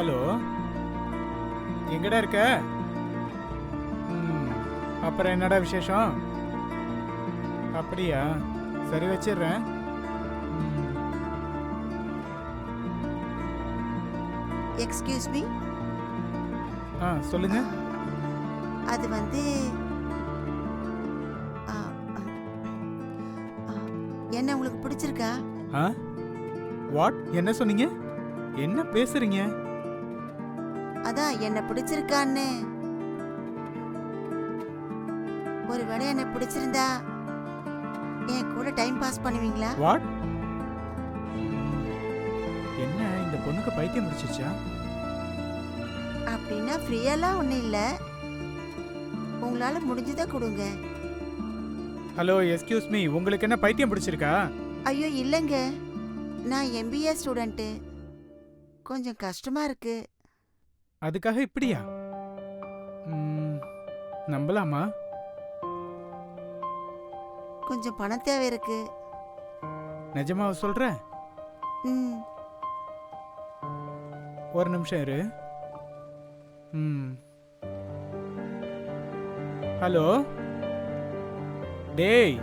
Hello? எங்கடா இருக்க? ம், அப்புறம் என்னடா விசேஷம்? அப்படியா? சரி வச்சிடுறேன். எக்ஸ்கியூஸ் மீ ஆ சொல்லுங்க. அது வந்து ஆ, ஆ, ஆ, என்ன உங்களுக்கு பிடிச்சிருக்கா? ஆ? வாட் என்ன சொன்னீங்க? என்ன பேசுறீங்க? அதான் என்ன பிடிச்சிருக்கான்னு. ஒருவேளை என்ன பிடிச்சிருந்தா என் கூட டைம் பாஸ் பண்ணுவீங்களா? வாட் என்ன இந்த பொண்ணுக்கு பைத்தியம் முடிச்சிச்சா அப்படின்னா ஃப்ரீயெல்லாம் ஒன்றும் இல்லை. உங்களால் முடிஞ்சதை கொடுங்க. ஹலோ எஸ்கியூஸ் மீ உங்களுக்கு என்ன பைத்தியம் பிடிச்சிருக்கா? ஐயோ இல்லைங்க. நான் எம்பிஏ ஸ்டூடெண்ட்டு கொஞ்சம் கஷ்டமாக இருக்கு. அதுக்காக இப்படியா? நம்பலாமா? கொஞ்சம் பணம் தேவை இருக்கு. நிஜமாவா சொல்ற? ம். ஒரு நிமிஷம் இரு. ம். ஹலோ? டேய்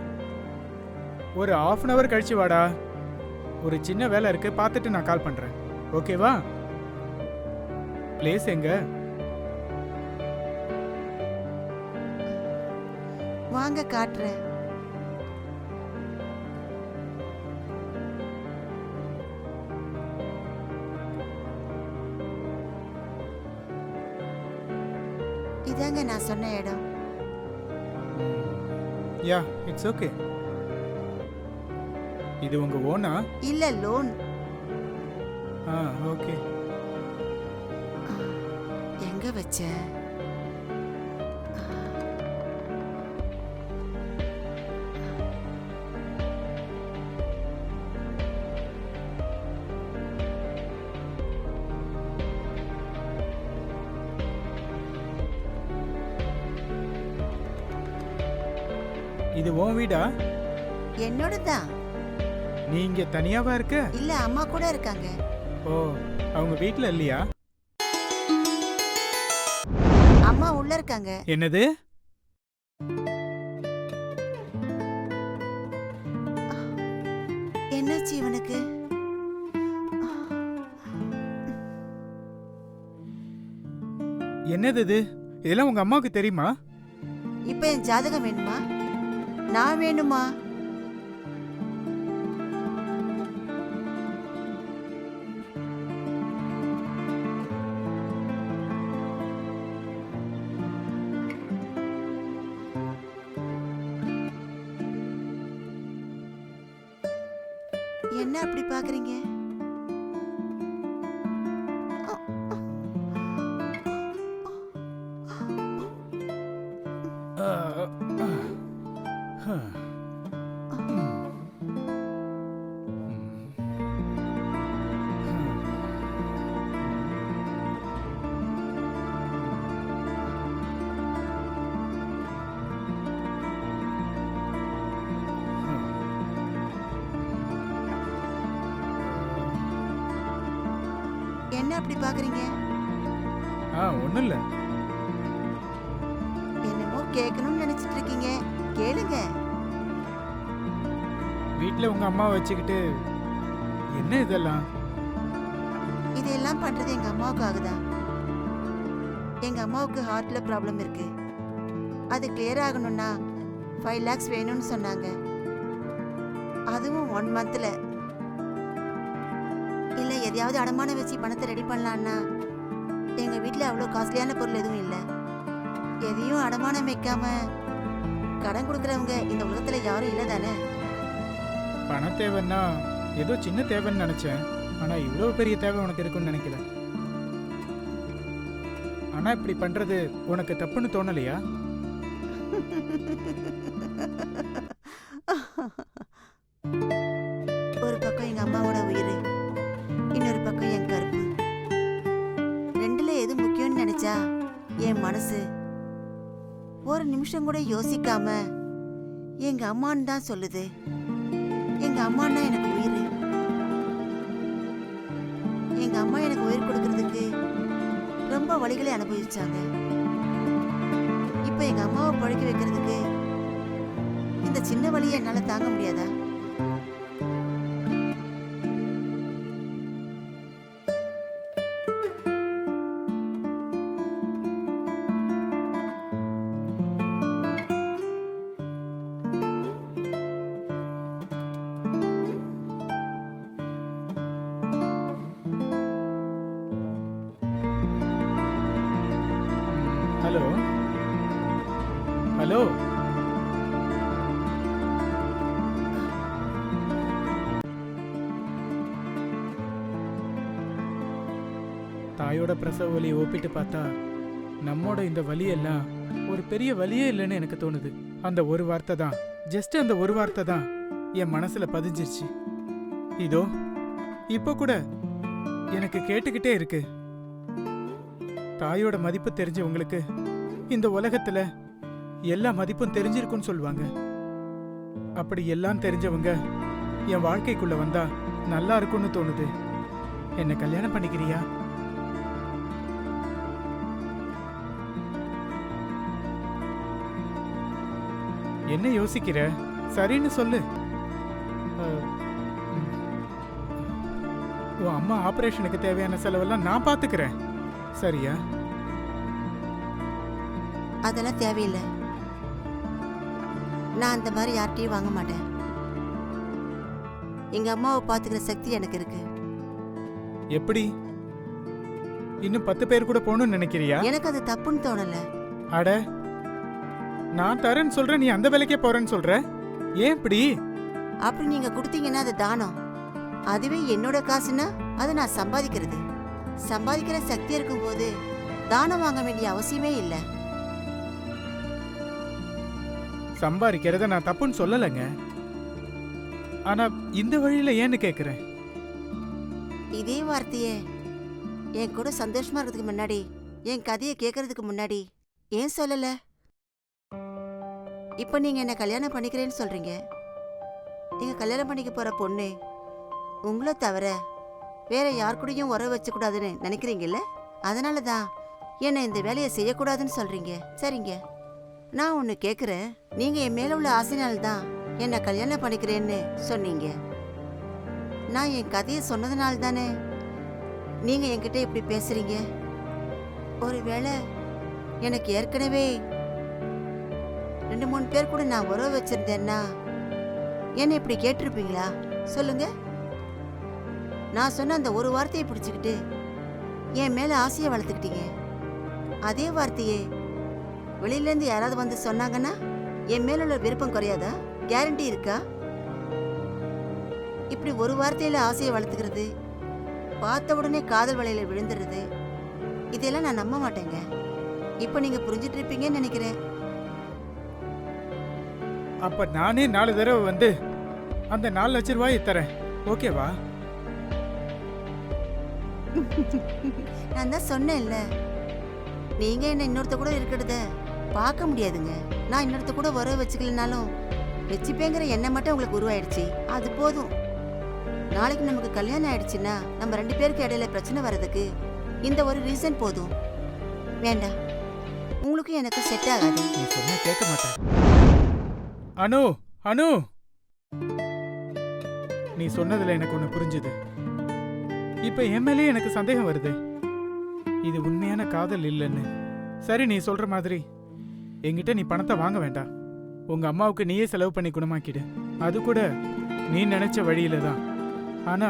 ஒரு ஆஃப் அன் ஹவர் கழிச்சு வாடா. ஒரு சின்ன வேலை இருக்கு பார்த்துட்டு நான் கால் பண்றேன். ஓகேவா? பிளேஸ் எங்க? வாங்க காட்டுறேன். இதாங்க நான் சொன்ன இடம். யா இட்ஸ் ஓகே இது உங்க ஓனா? இல்ல லோன் ஆ ஓகே எங்க வச்ச. இது உன் வீடா? என்னோட தான் நீ இங்க தனியாவா இருக்க? இல்ல அம்மா கூட இருக்காங்க. ஓ அவங்க வீட்ல இல்லையா? உள்ள இருக்காங்க. என்னது? என்னாச்சு இவனுக்கு? என்னது இது? இதெல்லாம் உங்க அம்மாவுக்கு தெரியுமா? இப்ப என் ஜாதகம் வேணுமா? நான் வேணுமா? பாக்குறீங்க Huh. என்ன அப்படி பாக்குறீங்க? ஆ ஒன்றும் இல்லை. என்னமோ கேட்கணும்னு நினைச்சிட்டு இருக்கீங்க கேளுங்க. வீட்டில் உங்க அம்மா வச்சுக்கிட்டு என்ன இதெல்லாம்? இதெல்லாம் பண்றது எங்க அம்மாவுக்காக தான். எங்க அம்மாவுக்கு ஹார்ட்ல ப்ராப்ளம் இருக்கு. அது கிளியர் ஆகணும்னா ஃபைவ் லேக்ஸ் வேணும்னு சொன்னாங்க. அதுவும் ஒன் மந்த்ல இல்ல எதையாவது அடமானம் வச்சு பணத்தை ரெடி பண்ணலான்னா எங்க வீட்ல அவ்வளோ காஸ்ட்லியான பொருள் எதுவும் இல்லை. எதையும் அடமானம் வைக்காம கடன் கொடுக்கறவங்க இந்த உலகத்துல யாரும் இல்லை தானே? பண தேவைன்னா ஏதோ சின்ன தேவைன்னு நினச்சேன். ஆனால் இவ்வளோ பெரிய தேவை உனக்கு இருக்குன்னு நினைக்கல. ஆனால் இப்படி பண்ணுறது உனக்கு தப்புன்னு தோணலையா? நிமிஷம் கூட யோசிக்காம எங்க அம்மான்னு தான் சொல்லுது. எங்க அம்மான்னா எனக்கு உயிர். எங்க அம்மா எனக்கு உயிர் கொடுக்கறதுக்கு ரொம்ப வழிகளை அனுபவிச்சாங்க. இப்ப எங்க அம்மாவை பழக்கி வைக்கிறதுக்கு இந்த சின்ன வழியை என்னால தாங்க முடியாதா? ஹலோ. தாயோட பிரசவ வலியை ஒப்பிட்டு பார்த்தா நம்மோட இந்த வலியெல்லாம் ஒரு பெரிய வலியே இல்லைன்னு எனக்கு தோணுது. அந்த ஒரு வார்த்தை தான் ஜஸ்ட் அந்த ஒரு வார்த்தை தான் என் மனசுல பதிஞ்சிருச்சு. இதோ இப்போ கூட எனக்கு கேட்டுக்கிட்டே இருக்கு. தாயோட மதிப்பு தெரிஞ்சவங்களுக்கு இந்த உலகத்துல எல்லா மதிப்பும் தெரிஞ்சிருக்கும்னு சொல்லுவாங்க. அப்படி எல்லாம் தெரிஞ்சவங்க என் வாழ்க்கைக்குள்ள வந்தா நல்லா இருக்கும்னு தோணுது. என்ன கல்யாணம் பண்ணிக்கிறியா? என்ன யோசிக்கிற? சரின்னு சொல்லு. உன் அம்மா ஆபரேஷனுக்கு தேவையான செலவெல்லாம் நான் பாத்துக்கிறேன். சரியா? அதெல்லாம் தேவையில்லை. நான் அந்த மாதிரி யார்கிட்டயும் வாங்க மாட்டேன். எங்க அம்மாவை பாத்துக்கிற சக்தி எனக்கு இருக்கு. எப்படி? இன்னும் பத்து பேர் கூட போகணும்னு நினைக்கிறியா? எனக்கு அது தப்புன்னு தோணல. அட நான் தரேன்னு சொல்றேன் நீ அந்த வேலைக்கே போறேன்னு சொல்ற? ஏன் இப்படி? அப்படி நீங்க கொடுத்தீங்கன்னா அது தானம். அதுவே என்னோட காசுன்னா அதை நான் சம்பாதிக்கிறது. சம்பாதிக்கிற சக்தி இருக்கும்போது தானம் வாங்க வேண்டிய அவசியமே இல்லை. சம்பாதிக்கிறத நான் தப்புன்னு சொல்லலைங்க. ஆனா இந்த வழியில ஏன்னு கேக்குறேன். இதே வார்த்தையே. என் கூட சந்தோஷமா இருக்கிறதுக்கு முன்னாடி என் கதையை கேட்கறதுக்கு முன்னாடி ஏன் சொல்லல? இப்போ நீங்க என்ன கல்யாணம் பண்ணிக்கிறேன்னு சொல்றீங்க. நீங்க கல்யாணம் பண்ணிக்க போற பொண்ணு உங்களை தவிர வேற யார் கூடயும் உறவு வச்சக்கூடாதுன்னு நினைக்கிறீங்கல்ல? அதனால தான் என்னை இந்த வேலையை செய்யக்கூடாதுன்னு சொல்றீங்க. சரிங்க. நான் ஒன்று கேட்குறேன் நீங்கள் என் மேலே உள்ள ஆசைனால தான் என்னை கல்யாணம் பண்ணிக்கிறேன்னு சொன்னீங்க. நான் என் கதையை சொன்னதுனால தானே நீங்கள் என்கிட்ட இப்படி பேசுகிறீங்க ஒருவேளை எனக்கு ஏற்கனவே ரெண்டு மூணு பேர் கூட நான் உறவு வச்சுருந்தேன்னா என்னை இப்படி கேட்டிருப்பீங்களா? சொல்லுங்க. நான் சொன்ன அந்த ஒரு வார்த்தையை பிடிச்சிக்கிட்டு என் மேலே ஆசையை வளர்த்துக்கிட்டீங்க. அதே வார்த்தையை வெளியிலேருந்து யாராவது வந்து சொன்னாங்கன்னா என் மேல உள்ள விருப்பம் குறையாதா? கேரண்டி இருக்கா? இப்படி ஒரு வார்த்தையில ஆசையை வளர்த்துக்கிறது பார்த்த உடனே காதல் வலையில விழுந்துடுறது இதெல்லாம் நான் நம்ப மாட்டேங்க. இப்போ நீங்க புரிஞ்சிட்டு இருப்பீங்கன்னு நினைக்கிறேன். அப்ப நானே நாலு தடவை வந்து அந்த நாலு லட்ச ரூபாயை தரேன். ஓகேவா? நான் தான் சொன்னேன்ல. நீங்க என்ன இன்னொருத்த கூட இருக்கிறத? பார்க்க முடியாதுங்க. நான் இன்னொருத்த கூட உறவு வச்சுக்கலனாலும் வச்சுப்பேங்கிற எண்ணம் மட்டும் உங்களுக்கு உருவாயிடுச்சு. அது போதும். நாளைக்கு நமக்கு கல்யாணம் ஆயிடுச்சுன்னா நம்ம ரெண்டு பேருக்கு இடையில பிரச்சனை வர்றதுக்கு இந்த ஒரு ரீசன் போதும். வேண்டாம். உங்களுக்கும் எனக்கு செட் ஆகாது. நீ சொன்னா கேட்க மாட்டேன். அனு அனு! நீ சொன்னதுல எனக்கு ஒண்ணு புரிஞ்சுது. இப்ப என் மேலேயே எனக்கு சந்தேகம் வருது. இது உண்மையான காதல் இல்லைன்னு. சரி நீ சொல்ற மாதிரி. என்கிட்ட நீ பணத்தை வாங்க வேண்டாம். உங்க அம்மாவுக்கு நீயே செலவு பண்ணி குணமாக்கிடு. அது கூட நீ நினைச்ச வழியில தான். ஆனா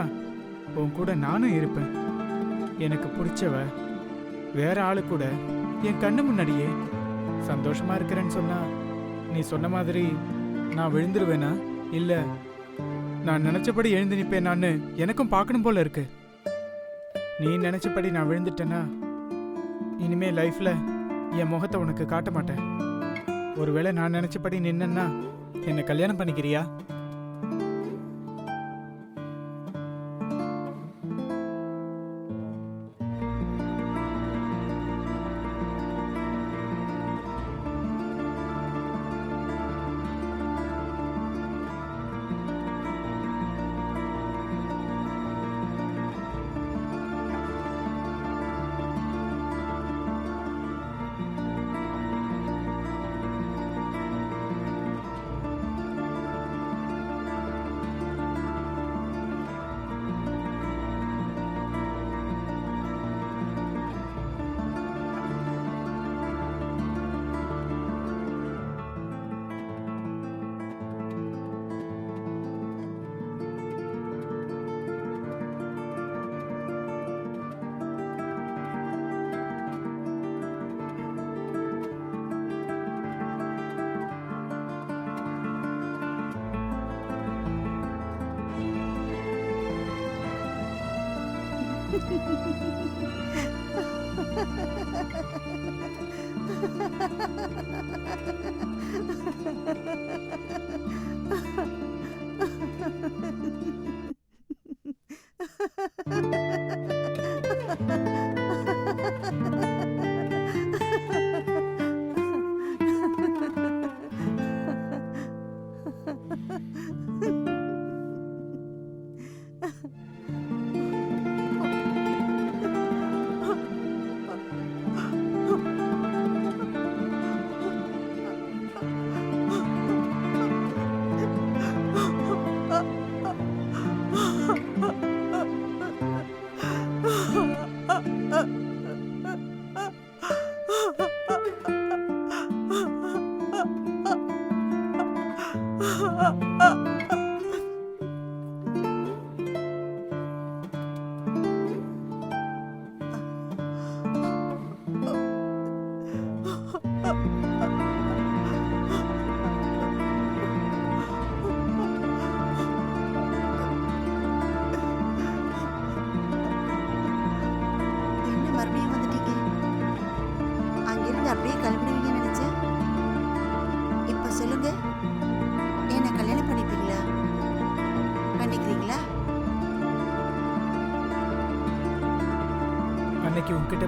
உன் கூட நானும் இருப்பேன். எனக்கு பிடிச்சவ வேற ஆளு கூட என் கண்ணு முன்னாடியே சந்தோஷமா இருக்கிறேன்னு சொன்னா நீ சொன்ன மாதிரி நான் விழுந்துருவேனா? இல்ல நான் நினைச்சபடி எழுந்து நிப்பேனான்னு எனக்கும் பார்க்கணும் போல இருக்கு. நீ நினைச்சபடி நான் விழுந்துட்டேன்னா இனிமே லைஃப்ல என் முகத்தை உனக்கு காட்ட மாட்டேன் ஒருவேளை நான் நினைச்சபடி நின்னா என்னை கல்யாணம் பண்ணிக்கிறியா? ha ha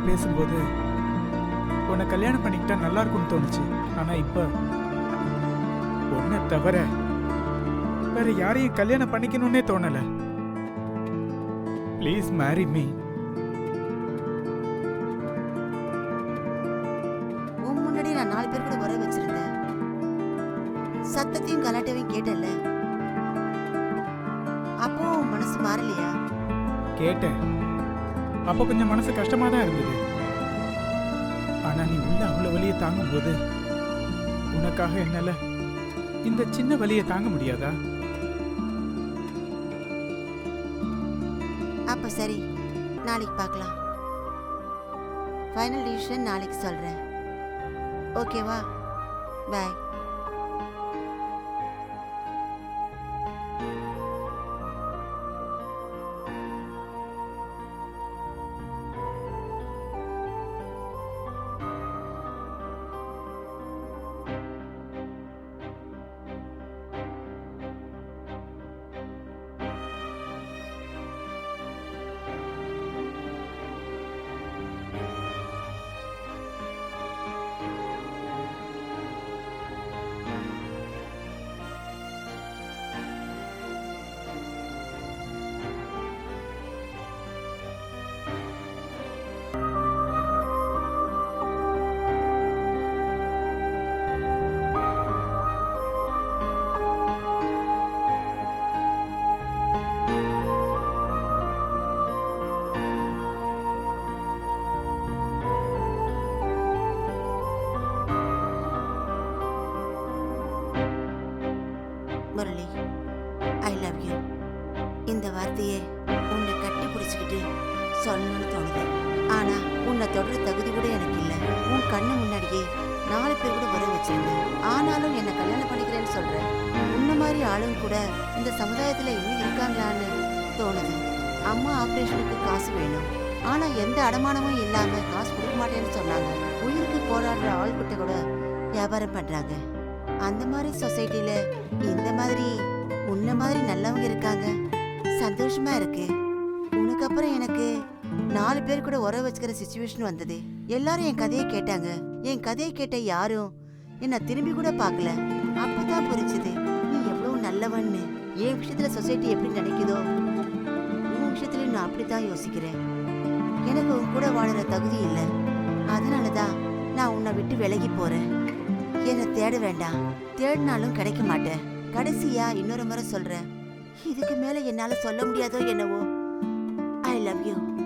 பேசும்போது உன்னை கல்யாணம் பண்ணிக்கிட்டா நல்லா இருக்கும்னு தோணுச்சு. ஆனா இப்போ உன்னை தவிர வேற யாரையும் கல்யாணம் பண்ணிக்கணும்னே தோணல. ப்ளீஸ் மேரி மீ அப்போ கொஞ்சம் மனசு கஷ்டமாக தான் இருந்தது. ஆனா நீ உள்ள அவ்வளோ வலியை தாங்கும்போது உனக்காக என்னால இந்த சின்ன வலியை தாங்க முடியாதா? அப்ப சரி நாளைக்கு பார்க்கலாம். ஃபைனல் டிசிஷன் நாளைக்கு சொல்றேன். ஓகேவா பாய் ஆனாலும் என்னை கல்யாணம் பண்ணிக்கிறேன்னு சொல்றேன். முன்ன மாதிரி ஆளுங்க கூட இந்த சமுதாயத்துல இன்னும் இருக்காங்களான்னு தோணுது. அம்மா ஆபரேஷனுக்கு காசு வேணும். ஆனா எந்த அடமானமும் இல்லாம காசு கொடுக்க மாட்டேன்னு சொன்னாங்க. உயிருக்கு போராடுற ஆள்கிட்ட கூட வியாபாரம் பண்றாங்க. அந்த மாதிரி சொசைட்டில இந்த மாதிரி உன்ன மாதிரி நல்லவங்க இருக்காங்க. சந்தோஷமா இருக்கு. உனக்கு அப்புறம் எனக்கு நாலு பேர் கூட உறவு வச்சுக்கிற சுச்சுவேஷன் வந்தது. எல்லாரும் என் கதையை கேட்டாங்க. என் கதையை கேட்ட யாரும் என்ன திரும்பி கூட பார்க்கல. அப்பதான் புரிஞ்சுது நீ எவ்வளவு நல்லவன்னு. என் விஷயத்துல சொசைட்டி எப்படி நினைக்குதோ? உன் விஷயத்துல நான் அப்படித்தான் யோசிக்கிறேன். எனக்கு உன் கூட வாழற தகுதி இல்லை. அதனாலதான் நான் உன்னை விட்டு விலகி போறேன். என்னை தேட வேண்டாம். தேடினாலும் கிடைக்க மாட்டேன். கடைசியா இன்னொரு முறை சொல்றேன். இதுக்கு மேல என்னால சொல்ல முடியாதோ என்னவோ. I love you